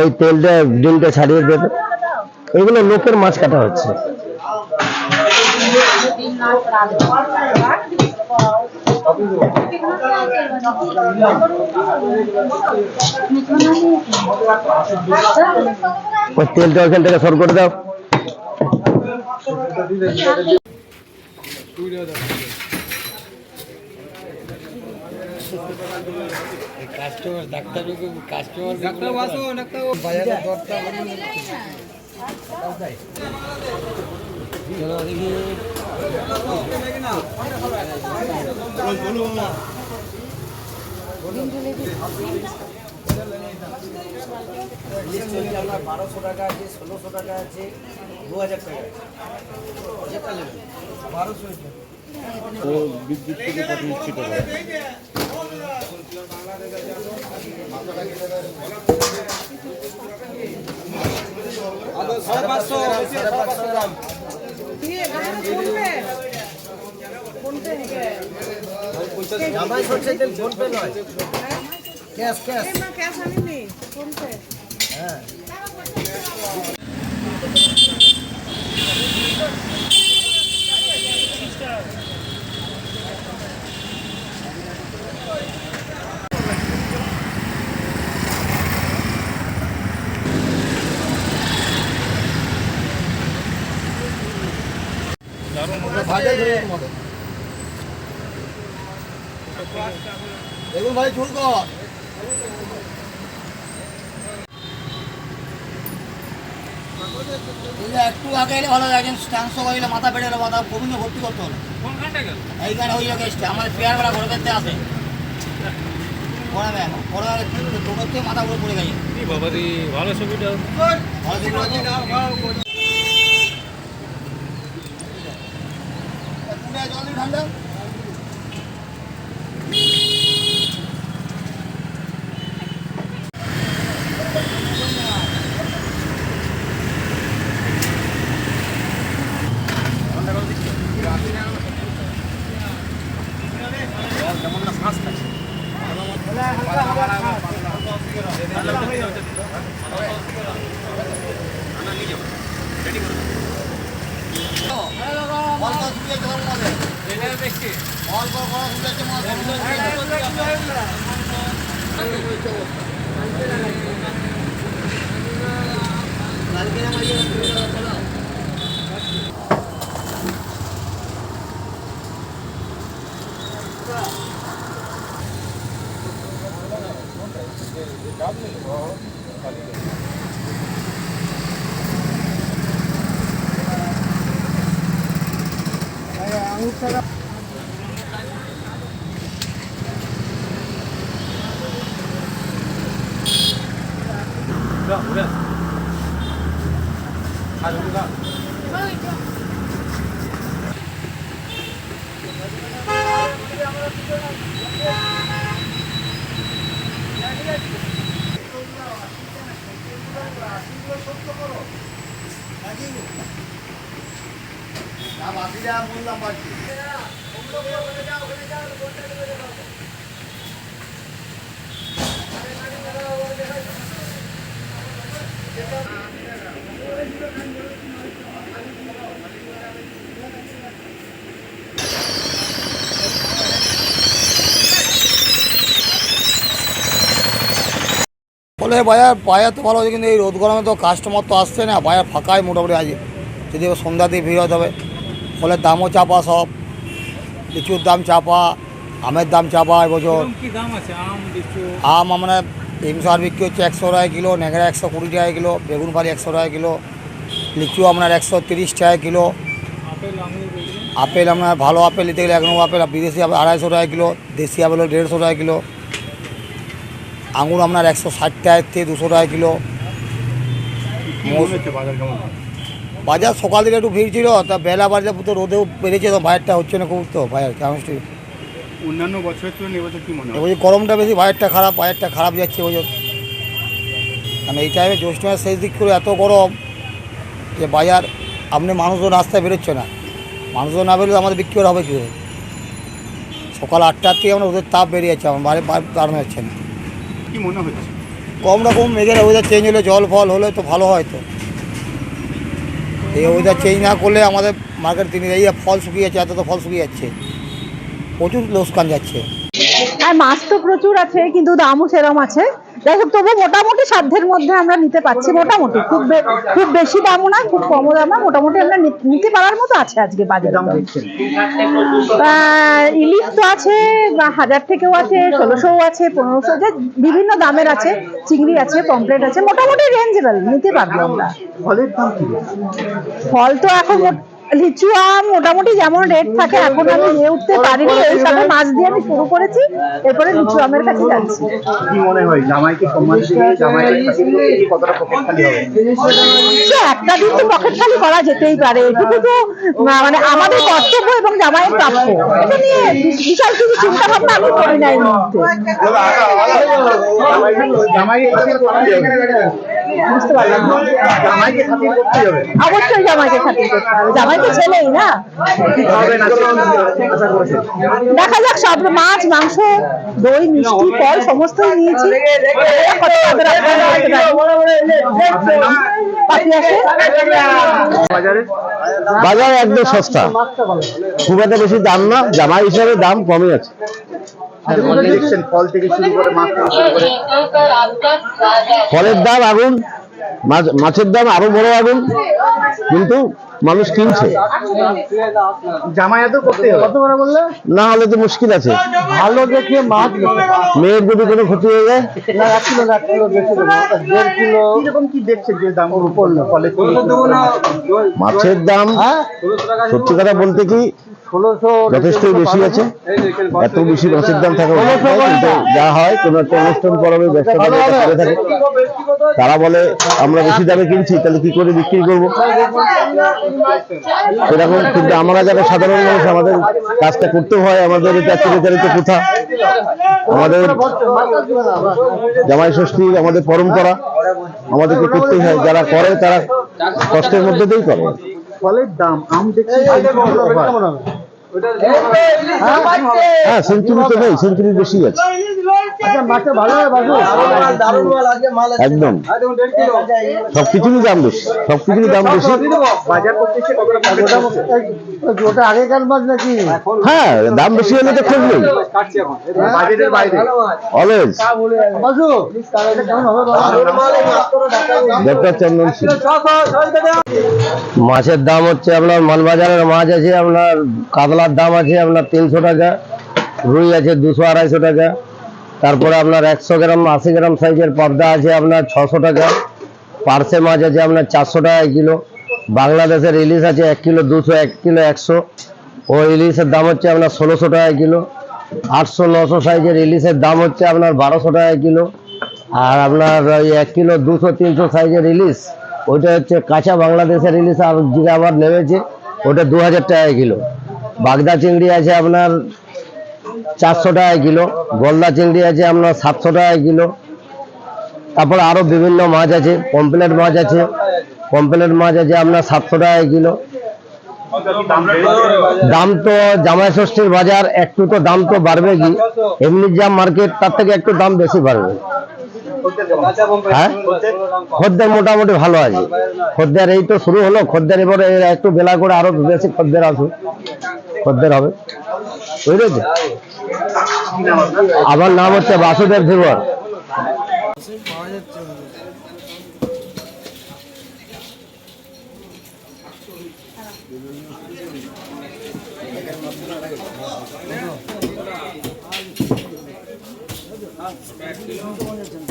এই তেলটা ডিমটা ছাড়িয়ে দেবে এগুলো লোকের মাছ কাটা হচ্ছে। তেলটা ওখান থেকে সর করে দাও। কাস্টমার ডাক্তার কাস্টমার ডাক্তার আসো ডাক্তার বাজারে দরটা চলো দেখি বারোশো টাকা আছে ষোলোশো টাকা আছে দু হাজার টাকা আছে যেটা নেবেন বারোশো সাড়ে পাঁচশো সাড়ে পাঁচশো গ্রাম জামাই সরষে তেল ফোন পে নয় ক্যাশ ক্যাশ হ্যাঁ দেখুন ভাই কর। একটু আগে এলে ভালো একজন ট্রান্সফার হইলে মাথা বেড়ে গেলে মাথা গোবিন্দ ভর্তি করতে হলো এইখানে ওই লোক এসছে আমার পেয়ার বেলা ঘরে বেরতে আসে পড়াবে এখন পড়াবে দৌড়তে মাথা উপরে পড়ে গেছে। ভালো ছবিটা। ভালো তো? পুরো জল দিয়ে ঠান্ডা অল্প শুকিয়ে জল মধ্যে অল্প করা শুকিয়ে মধ্যে বললাম বাকি ফলে বাজার বাজার তো ভালো হয়েছে কিন্তু এই রোদ গরমে তো কাস্টমার তো আসছে না। বাজার ফাঁকাই মোটামুটি আছে। যদি সন্ধ্যা দিয়ে ভিড় হতে হবে ফলে দামও চাপা সব। লিচুর দাম চাপা আমের দাম চাপা এবছর আম আমরা আর বিক্রি হচ্ছে একশো টাকা কিলো ন্যাংরা একশো কুড়ি টাকা কিলো বেগুন ফালি একশো টাকা কিলো লিচু আপনার একশো তিরিশ টাকা কিলো। আপেল আপনার ভালো আপেল নিতে গেলে এক নম্বর আপেল বিদেশি আপেল আড়াইশো টাকা কিলো দেশি আপেল দেড়শো টাকা কিলো। আঙুর আপনার একশো ষাট টাকা থেকে দুশো টাকা কিলো। বাজার সকাল থেকে একটু ভিড় ছিল তা বেলা বাজার তো রোদেও বেড়েছে তো বাজারটা হচ্ছে না খুব তো বাজার কেমন অন্যান্য বছরের তুলনায় এবছর কি মনে হয়? এবছর গরমটা বেশি বাজারটা খারাপ বাজারটা খারাপ যাচ্ছে এবছর। কারণ এই টাইমে জ্যৈষ্ঠ মাসের শেষ দিক করে এত গরম যে বাজার আপনি মানুষজন রাস্তায় বেরোচ্ছে না। মানুষজন না বেরোলে আমাদের বিক্রি করা হবে কী সকাল আটটার থেকে আমরা ওদের তাপ বেরিয়েছে আমার বাড়ি দাঁড়ানো যাচ্ছে না। কি মনে হচ্ছে? কম রকম মেঘের ওয়েদার চেঞ্জ হলে জল, ফল হলে তো ভালো হয় তো। এই ওয়েদার চেঞ্জ না করলে আমাদের মার্কেট তিনি এই ফল শুকিয়ে যাচ্ছে, এত তো ফল শুকিয়ে যাচ্ছে। প্রচুর লোকসান যাচ্ছে। আর মাছ তো প্রচুর আছে কিন্তু দামও সেরম আছে। যাই হোক তবু মোটামুটি সাধ্যের মধ্যে আমরা নিতে পারছি মোটামুটি। খুব খুব বেশি দামও না খুব কমও দাম না মোটামুটি আমরা নিতে পারার মতো আছে আজকে বাজারে ইলিশ তো আছে বা হাজার থেকেও আছে ষোলোশোও আছে পনেরোশো যে বিভিন্ন দামের আছে চিংড়ি আছে পমপ্লেট আছে মোটামুটি রেঞ্জেবল নিতে পারব আমরা। ফলের দাম ফল তো এখন লিচু আম মোটামুটি যেমন রেট থাকে এখন আমি নিয়ে উঠতে পারিনি এই সবে মাছ দিয়ে আমি শুরু করেছি এরপরে লিচু আমের কাছে যাচ্ছি। কি মনে হয় জামাইকে সম্মান দিয়ে খাতির কতটা পকেট খালি হবে একটা দিন তো পকেট খালি করা যেতেই পারে এটুকু তো মানে আমাদের কর্তব্য এবং জামাইয়ের প্রাপ্য। এটা নিয়ে বিশাল কিছু চিন্তা ভাবনা আমি করি না এই মুহূর্তে। বুঝতে পারলাম জামাইকে খাতির করতে হবে। অবশ্যই জামাইকে খাতির করতে হবে। জামাই তো ছেলেই না? দেখা যাক সব মাছ মাংস দই মিষ্টি ফল সমস্তই নিয়েছি। বাজার একদম সস্তা। খুব একটা বেশি দাম না জামাই হিসাবে দাম কমই আছে। ফলের দাম আগুন মাছ মাছের দাম আরও বড় আগুন কিন্তু মানুষ কিনছে। করতে কত করে বললে? না হলে তো মুশকিল আছে। ভালো দেখে মাছ মেয়ের যদি কোনো ক্ষতি হয়ে যায়? না এক কিলো এক কিলো বেশি দেড় কিলো। কীরকম কি দেখছেন যে দাম পড়ল ফলে মাছের দাম হ্যাঁ? সত্যি কথা বলতে কি যথেষ্টই বেশি আছে। এত বেশি মাছের দাম থাকা যা হয় কোনো একটা অনুষ্ঠান পরবে ব্যবসা থাকে। তারা বলে আমরা বেশি দামে কিনছি তাহলে কি করে বিক্রি করব? সেরকম কিন্তু আমরা যারা সাধারণ মানুষ, আমাদের কাজটা করতে হয়, আমাদের এটা চিরচারিত প্রথা। আমাদের জামাই ষষ্ঠী আমাদের পরম্পরা, আমাদেরকে করতেই হয়। যারা করে, তারা কষ্টের মধ্যে দিয়েই করে। ফলের দাম আম দেখছি। হ্যাঁ সেঞ্চুরি তো নেই সেঞ্চুরি বেশি আছে। আচ্ছা হয় একদম। সবকিছুরই দাম বেশি সবকিছুরই দাম বেশি। ওটা আগেকার মাছ নাকি? হ্যাঁ দাম বেশি হলে তো খুব নেই। অলওয়েজ ডক্টর চন্দন মাছের দাম হচ্ছে আপনার মালবাজারের মাছ আছে আপনার কাতলার দাম আছে আপনার তিনশো টাকা, রুই আছে দুশো আড়াইশো টাকা, তারপরে আপনার একশো গ্রাম, আশি গ্রাম সাইজের পর্দা আছে আপনার ছশো টাকা, পার্সে মাছ আছে আপনার চারশো টাকা কিলো, বাংলাদেশের ইলিশ আছে এক কিলো দুশো, এক কিলো একশো, ও ইলিশের দাম হচ্ছে আপনার ষোলোশো টাকা কিলো, আটশো, নশো সাইজের ইলিশের দাম হচ্ছে আপনার বারোশো টাকা কিলো, আর আপনার ওই এক কিলো দুশো, তিনশো সাইজের ইলিশ, ওইটা হচ্ছে কাঁচা বাংলাদেশের ইলিশ আর যেটা আবার নেমেছে, ওটা দু হাজার টাকা কিলো। বাগদা চিংড়ি আছে আপনার চারশো টাকা কিলো গলদা চিংড়ি আছে আপনার সাতশো টাকা কিলো। তারপর আরও বিভিন্ন মাছ আছে পম্পলেট মাছ আছে পম্পলেট মাছ আছে আপনার সাতশো টাকা কিলো। দাম তো জামাই ষষ্ঠীর বাজার, একটু তো দাম তো বাড়বে কি? এমনি যা মার্কেট, তার থেকে একটু দাম বেশি বাড়বে। হ্যাঁ? খদ্দের মোটামুটি ভালো আছে। খদ্দের এই তো শুরু হলো, খদ্দের এবারে একটু বেলা করে আরও বেশি খদ্দের আসুক। পদ্মের হবে। বুঝেছে আমার নাম হচ্ছে বাসুদেব ধীবর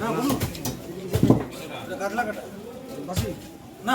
না কাটলা কাটা না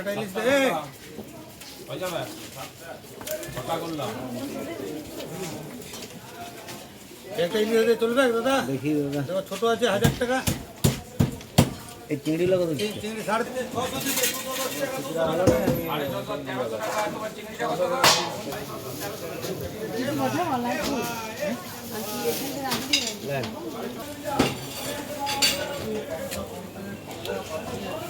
আরেকটা ইলিশ দে হয়ে যাবে দাদা দেখি দাদা ছোট আছে হাজার টাকা এই চিংড়ি লাগা তো চিংড়ি সাড়ে তিন ছশো থেকে Thank you.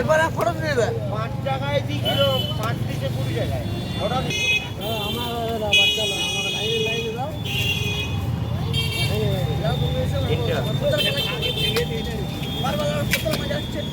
এবারে খরচ নেবে পাঁচ টাকায় দি কিলো পাঁচ পিসে কুড়ি টাকায় ওটা আমার বাচ্চা আমার লাইনে লাইনে দাও আচ্ছা